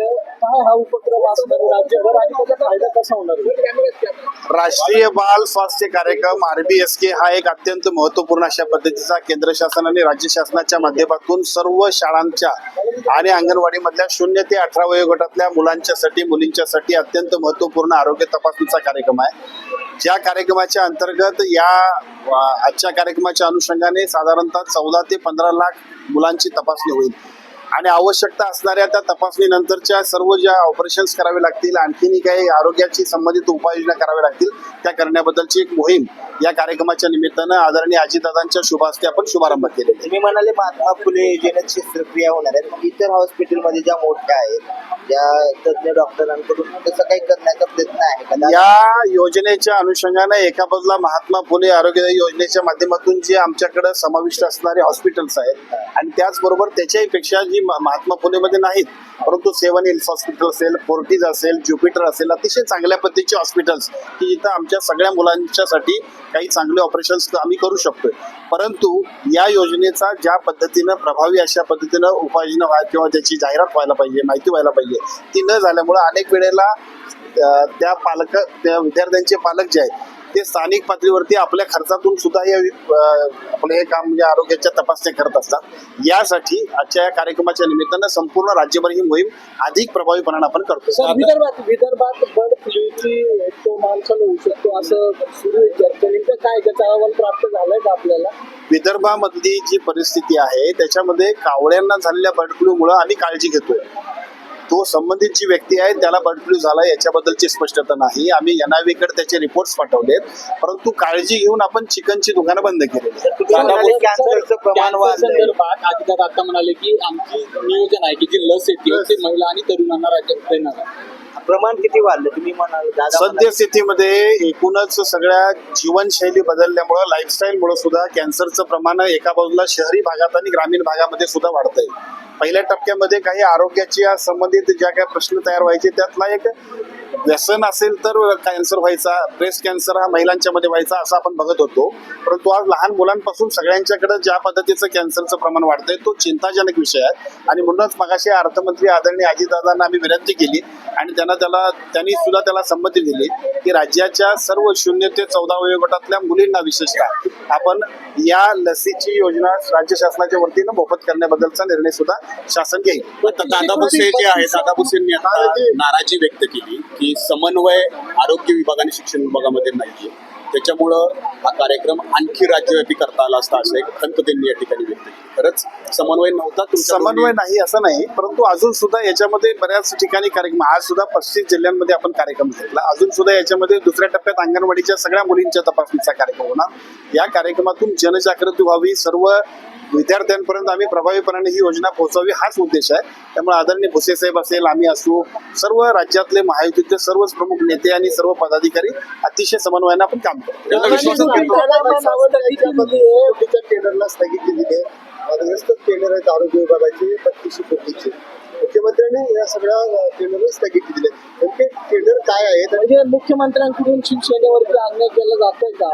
काय हा उपक्रम असणार? राज्यभर आणि त्याचा फायदा कसा होणार? राष्ट्रीय बाल स्वास्थ्य कार्यक्रम आरबीएसके हा एक अत्यंत महत्त्वपूर्ण अशा पद्धतीचा केंद्र शासन आणि राज्य शासनाच्या माध्यमातून सर्व शाळांच्या आणि अंगणवाडीमधल्या शून्य ते अठरा वयोगटातल्या मुलांच्यासाठी मुलींच्यासाठी अत्यंत महत्त्वपूर्ण आरोग्य तपासणीचा कार्यक्रम आहे. ज्या कार्यक्रमाच्या अंतर्गत या आजच्या कार्यक्रमाच्या अनुषंगाने साधारणतः चौदा ते पंधरा लाख मुलांची तपासणी होईल. आणि आवश्यकता असणाऱ्या त्या तपासणीनंतरच्या सर्व ज्या ऑपरेशन्स करावे लागतील आणखीनही काही आरोग्याची संबंधित उपाययोजना कराव्या लागतील त्या करण्याबद्दलची एक मोहीम या कार्यक्रमाच्या निमित्तानं आदरणीय अजितदादांच्या शुभ हस्ते आपण शुभारंभ आहे. तुम्ही म्हणाले महात्मा फुले योजनेत शस्त्रक्रिया होणार आहेत मग इतर हॉस्पिटलमध्ये ज्या मोठ्या आहेत ज्या तज्ञ डॉक्टरांकडून तसं काही करण्याचा प्रयत्न आहे का या योजनेच्या अनुषंगानं एका बाजूला महात्मा फुले आरोग्य योजनेच्या माध्यमातून जे आमच्याकडे समाविष्ट असणारे हॉस्पिटल्स आहेत आणि त्याचबरोबर त्याच्याही पेक्षा जी म- महात्मा पुणेमध्ये नाहीत. परंतु सेवन हिल्स हॉस्पिटल असेल फोर्टीज असेल ज्युपिटर असेल अतिशय चांगल्या पद्धतीचे हॉस्पिटल्स की जिथं आमच्या सगळ्या मुलांच्यासाठी काही चांगले ऑपरेशन्स आम्ही करू शकतोय. परंतु या योजनेचा ज्या पद्धतीनं प्रभावी अशा पद्धतीनं उपाययोजना व्हायला किंवा त्याची जाहिरात व्हायला पाहिजे माहिती व्हायला पाहिजे ती न झाल्यामुळं अनेक वेळेला त्या पालक त्या विद्यार्थ्यांचे पालक जे आहेत ते स्थानिक पातळीवरती आपल्या खर्चातून सुद्धा अ, आपलं हे काम म्हणजे आरोग्याच्या तपासण्या करत असतात. यासाठी आजच्या या कार्यक्रमाच्या निमित्तानं संपूर्ण राज्यभर ही मोहीम अधिक प्रभावीपणाने आपण करतो विदर्भात विदर्भात बर्ड फ्लूची तो माणसाला होऊ शकतो असं सुरू नेमकं काय त्याचा अहवाल प्राप्त झालाय का आपल्याला? विदर्भामधली जी परिस्थिती आहे त्याच्यामध्ये कावळ्यांना झालेल्या बर्ड फ्लूमुळे आम्ही काळजी घेतोय. तो संबंधित जी व्यक्ती आहे त्याला बर्ड फ्लू झाला याच्याबद्दलची स्पष्टता नाही. आम्ही एनआयव्हीकडे त्याचे रिपोर्ट्स पाठवलेत. परंतु काळजी घेऊन आपण चिकनची दुकानं बंद केलेली आहेत. तुम्ही म्हणाले प्रमाण आता की आमची नियोजन आहे की जी लस येते ते महिला आणि तरुणांना राज्यात देणार आहे. प्रमाण किती वाढलं? तुम्ही म्हणाल सद्यस्थितीमध्ये एकूणच सगळ्या जीवनशैली बदलल्यामुळं लाईफस्टाईलमुळे सुद्धा कॅन्सरचं प्रमाण एका बाजूला शहरी भागात आणि ग्रामीण भागामध्ये सुद्धा वाढतंय. पहिल्या टप्प्यामध्ये काही आरोग्याच्या संबंधित ज्या काही प्रश्न तयार व्हायचे त्यातला एक व्यसन असेल तर कॅन्सर व्हायचा ब्रेस्ट कॅन्सर हा महिलांच्या मध्ये व्हायचा असं आपण बघत होतो. परंतु आज लहान मुलांपासून सगळ्यांच्याकडे ज्या पद्धतीचं कॅन्सरचं प्रमाण वाढतंय तो चिंताजनक विषय आहे. आणि म्हणूनच मगाशी अर्थमंत्री आदरणीय अजितदादांना आम्ही विनंती केली आणि त्यांना त्याला त्यांनी सुद्धा त्याला संमती दिली की राज्याच्या सर्व शून्य ते चौदा वयोगटातल्या मुलींना विशेषतः आपण या लसीची योजना राज्य शासनाच्या वतीनं मोफत करण्याबद्दलचा निर्णय सुद्धा शासन घेईल. दादा भुसे जे आहे दादा भुसेंनी नाराजी व्यक्त केली. की समन्वय आरोग्य विभाग आणि शिक्षण विभागामध्ये नाहीये. त्याच्यामुळं हा कार्यक्रम आणखी राज्यव्यापी करता आला असता असं एक खंत त्यांनी या ठिकाणी व्यक्त केली. खरंच समन्वय नव्हता समन्वय नाही असं नाही परंतु अजून सुद्धा याच्यामध्ये बऱ्याच ठिकाणी कार्यक्रम आज सुद्धा पस्तीस जिल्ह्यांमध्ये आपण कार्यक्रम घेतला. अजून सुद्धा याच्यामध्ये दुसऱ्या टप्प्यात अंगणवाडीच्या सगळ्या मुलींच्या तपासणीचा कार्यक्रम होणार. या कार्यक्रमातून जनजागृती व्हावी सर्व विद्यार्थ्यांपर्यंत आम्ही प्रभावीपणाने ही योजना पोहोचवावी हाच उद्देश आहे. त्यामुळे आदरणीय भुसे साहेब असेल आम्ही असू सर्व राज्यातले महायुतीचे सर्वच प्रमुख नेते आणि सर्व पदाधिकारी अतिशय समन्वयाने आपण काम करतो. स्थगिती दिली आहेत आरोग्य विभागाचे बत्तीसशे कोटीचे. मुख्यमंत्र्यांनी या सगळ्या टेंडरला स्थगिती दिली. नेमके टेंडर काय आहेत आणि म्हणजे मुख्यमंत्र्यांकडून शिवसेनेवरती अन्याय केला जातोय का?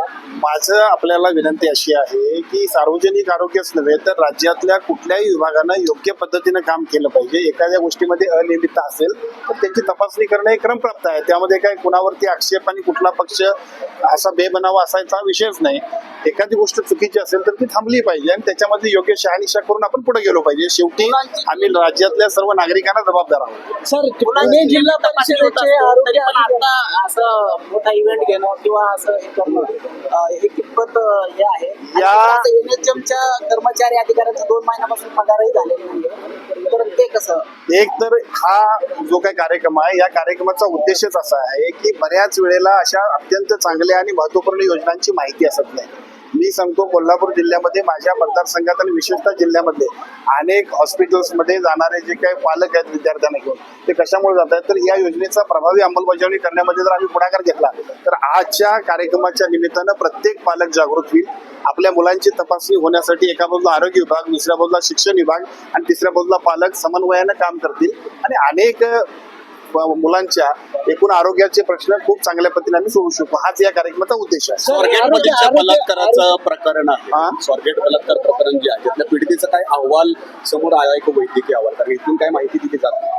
माझं आपल्याला विनंती अशी आहे की सार्वजनिक आरोग्यच नव्हे तर राज्यातल्या कुठल्याही विभागानं योग्य पद्धतीनं काम केलं पाहिजे. एखाद्या गोष्टीमध्ये अनियमितता असेल तर त्याची तपासणी करणं हे क्रमप्राप्त आहे. त्यामध्ये काय कुणावरती आक्षेप आणि कुठला पक्ष असा बेबनावा असायचा विषयच नाही. एखादी गोष्ट चुकीची असेल तर ती थांबली पाहिजे आणि त्याच्यामध्ये योग्य शहानिशा करून आपण पुढे गेलो पाहिजे. शेवटी आम्ही राज्यातल्या सर्व नागरिकांना जबाबदार आहोत. सर पुणे जिल्हा परिषदेचे आरोग्य अधिकारी- आता असं मोठा इव्हेंट घेणं किंवा असं हे करणं हे कितपत हे आहे. या- एनएचएमच्या कर्मचारी अधिकाऱ्यांचा दोन महिन्यापासून पगारही झालेला नाही तर ते कसं? एक तर हा जो काही कार्यक्रम आहे या कार्यक्रमाचा उद्देशच असा आहे की बऱ्याच वेळेला अशा अत्यंत चांगल्या आणि महत्त्वपूर्ण योजनांची माहिती असत नाही. मी सांगतो कोल्हापूर जिल्ह्यामध्ये माझ्या मतदारसंघात आणि विशेषतः जिल्ह्यामध्ये अनेक हॉस्पिटल्समध्ये जाणारे जे काही पालक आहेत विद्यार्थ्यांना घेऊन ते कशामुळे जात आहेत तर या योजनेचा प्रभावी अंमलबजावणी करण्यामध्ये जर आम्ही पुढाकार घेतला तर आजच्या कार्यक्रमाच्या निमित्तानं प्रत्येक पालक जागृत होईल. आपल्या मुलांची तपासणी होण्यासाठी एका बाजूला आरोग्य विभाग दुसऱ्या बाजूला शिक्षण विभाग आणि तिसऱ्या बाजूला पालक समन्वयानं काम करतील. आणि अनेक मुलांच्या एकूण आरोग्याचे प्रश्न खूप चांगल्या पद्धतीने आम्ही सोडू शकू हाच या कार्यक्रमाचा उद्देश आहे. स्वारगेट आरोग्य- बलात्काराचं प्रकरण हा? आहे स्वारगेट बलात्कार प्रकरण जे आहे त्यातल्या पीडितेचा काय अहवाल समोर आला आहे का वैद्यकीय अहवाल? कारण इथून काय माहिती दिली जात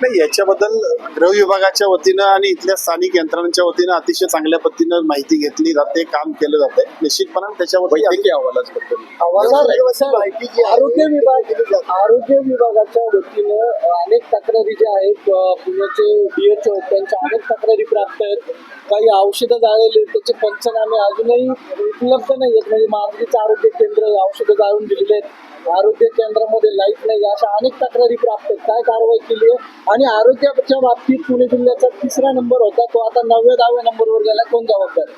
नाही याच्याबद्दल गृह विभागाच्या वतीनं आणि इथल्या स्थानिक यंत्रणांच्या वतीनं अतिशय चांगल्या पद्धतीनं माहिती घेतली जाते काम केलं जाते. निश्चितपणे त्याच्यावरती वैद्यकीय अहवालाबद्दल आवाजात सर, माहिती जी आहे, आरोग्य विभाग दिली जाते. आरोग्य विभागाच्या वतीनं अनेक तक्रारी ज्या आहेत पुण्याचे डीएचओ त्यांच्या अनेक तक्रारी प्राप्त आहेत. काही औषधं जाळलेली आहेत, त्याचे पंचनामे अजूनही उपलब्ध नाही आहेत. म्हणजे मांजरीचं आरोग्य केंद्र औषधं जाळून दिलेले आहेत. आरोग्य केंद्रामध्ये लाइट नाही अशा अनेक तक्रारी प्राप्त आहेत. काय कारवाई केली आहे? आणि आरोग्याच्या बाबतीत पुणे जिल्ह्याचा तिसरा नंबर होता तो आता नवव्या दहाव्या नंबरवर गेला. कोण जबाबदार?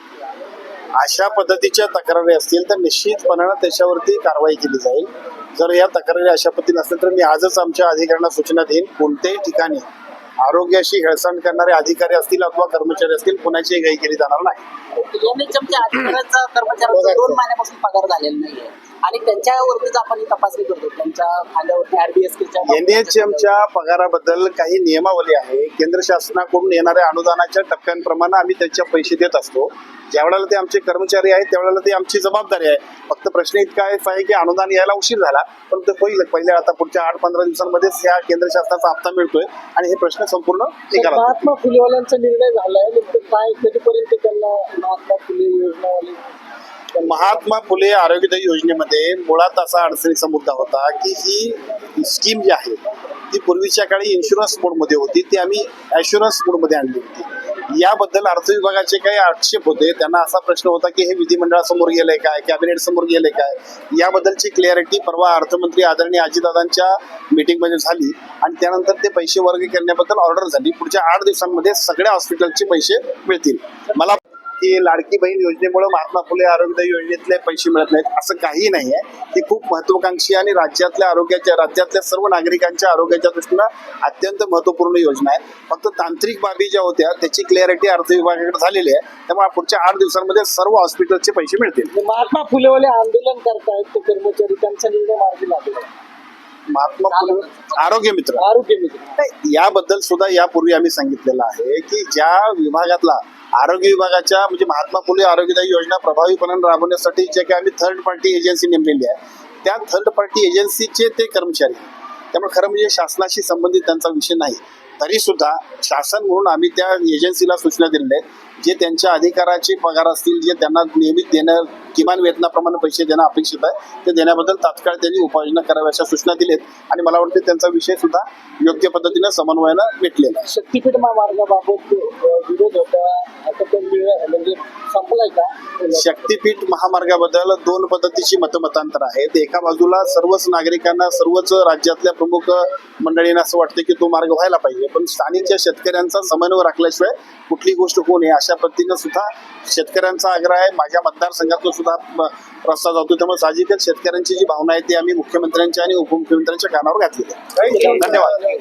अशा पद्धतीच्या तक्रारी असतील तर निश्चितपणानं त्याच्यावरती कारवाई केली जाईल. जर या तक्रारी अशा पद्धतीने असतील तर मी आजच आमच्या अधिकाऱ्यांना सूचना देईन. कोणत्याही ठिकाणी आरोग्याशी हेळसांड करणारे अधिकारी असतील अथवा कर्मचारी असतील कुणाचीही गाई केली जाणार नाही. दोन महिन्यापासून पगार झालेला नाहीये. आणि त्यांच्यावरतीच आपण तपासणी करतो. त्यांच्या खांद्यावरती आरबीएसकेच्या एनएचएमच्या पगाराबद्दल काही नियमावली आहे. केंद्र शासनाकडून येणाऱ्या अनुदानाच्या टप्प्यांप्रमाणे आम्ही त्याचे पैसे देत असतो. ज्या वेळेला ते आमचे कर्मचारी आहेत त्यावेळेला ती आमची जबाबदारी आहे. फक्त प्रश्न इतका आहे की अनुदान यायला उशीर झाला पण ते होईल. पहिले आता पुढच्या आठ पंधरा दिवसांमध्येच या केंद्र शासनाचा हप्ता मिळतोय आणि हे प्रश्न संपूर्ण महात्मा फुलेवाल्यांचा निर्णय झालाय काय कधीपर्यंत त्यांना महात्मा फुले योजनावाले? महात्मा फुले आरोग्यदायी योजनेमध्ये मुळात असा अडचणीचा मुद्दा होता की ही स्कीम जी आहे ती पूर्वीच्या काळी इन्शुरन्स मोडमध्ये होती ती आम्ही ॲश्युरन्स मोडमध्ये आणली होती. याबद्दल अर्थ विभागाचे काही आक्षेप होते. त्यांना असा प्रश्न होता की हे विधिमंडळासमोर गेलंय काय कॅबिनेट समोर गेलंय काय? याबद्दलची क्लिअरिटी परवा अर्थमंत्री आदरणीय अजितदादांच्या मीटिंगमध्ये झाली आणि त्यानंतर ते पैसे वर्ग करण्याबद्दल ऑर्डर झाली. पुढच्या आठ दिवसांमध्ये सगळ्या हॉस्पिटलचे पैसे मिळतील. मला की लाडकी बहीण योजनेमुळे महात्मा फुले आरोग्य योजनेतले पैसे मिळत नाहीत. असं काही नाही आहे ही खूप महत्वाकांक्षी आणि राज्यातल्या आरोग्याच्या राज्यातल्या सर्व नागरिकांच्या आरोग्याच्या दृष्टीनं अत्यंत महत्त्वपूर्ण योजना आहे. फक्त तांत्रिक बाबी ज्या होत्या त्याची क्लॅरिटी अर्थ विभागाकडे झालेली आहे. त्यामुळे पुढच्या आठ दिवसांमध्ये सर्व हॉस्पिटलचे पैसे मिळतील. महात्मा फुलेवाले आंदोलन करतायत ते कर्मचारी त्यांचा निर्णय मार्गी लागला. महात्मा फुले आरोग्य मित्र. आरोग्य मित्र. याबद्दल सुद्धा यापूर्वी आम्ही सांगितलेलं आहे की ज्या विभागातला आरोग्य विभागाच्या म्हणजे महात्मा फुले आरोग्यदायी योजना प्रभावीपणे राबवण्यासाठी जे काही आम्ही थर्ड पार्टी एजन्सी नेमलेली आहे त्या थर्ड पार्टी एजन्सीचे ते कर्मचारी त्यामुळे खरं म्हणजे शासनाशी संबंधित त्यांचा विषय नाही. तरी सुद्धा शासन म्हणून आम्ही त्या एजन्सीला सूचना दिलेल्या आहेत जे त्यांच्या अधिकाराचे पगार असतील जे त्यांना नियमित देणं किमान वेतनाप्रमाणे पैसे देणं अपेक्षित आहे ते देण्याबद्दल तात्काळ त्यांनी उपाययोजना कराव्या अशा सूचना दिल्यात आणि मला वाटतं त्यांचा विषय सुद्धा योग्य पद्धतीनं समन्वयानं मिटलेला आहे. शक्तीपीठ महामार्गाबाबत विरोध होता आता म्हणजे संपलाय का? शक्तीपीठ महामार्गाबद्दल दोन पद्धतीची मतमतांतर आहेत एका बाजूला सर्वच नागरिकांना सर्वच राज्यातल्या प्रमुख मंडळींना असं वाटतं की तो मार्ग व्हायला पाहिजे. पण स्थानिकच्या शेतकऱ्यांचा समन्वय राखल्याशिवाय कुठली गोष्ट होऊ नये. अशा पद्धतीनं सुद्धा शेतकऱ्यांचा आग्रह आहे. माझ्या मतदारसंघातून सुद्धा रस्ता जातो त्यामुळे साहजिकच शेतकऱ्यांची जी भावना आहे ती आम्ही मुख्यमंत्र्यांच्या आणि उपमुख्यमंत्र्यांच्या कानावर घातलेली आहे. धन्यवाद.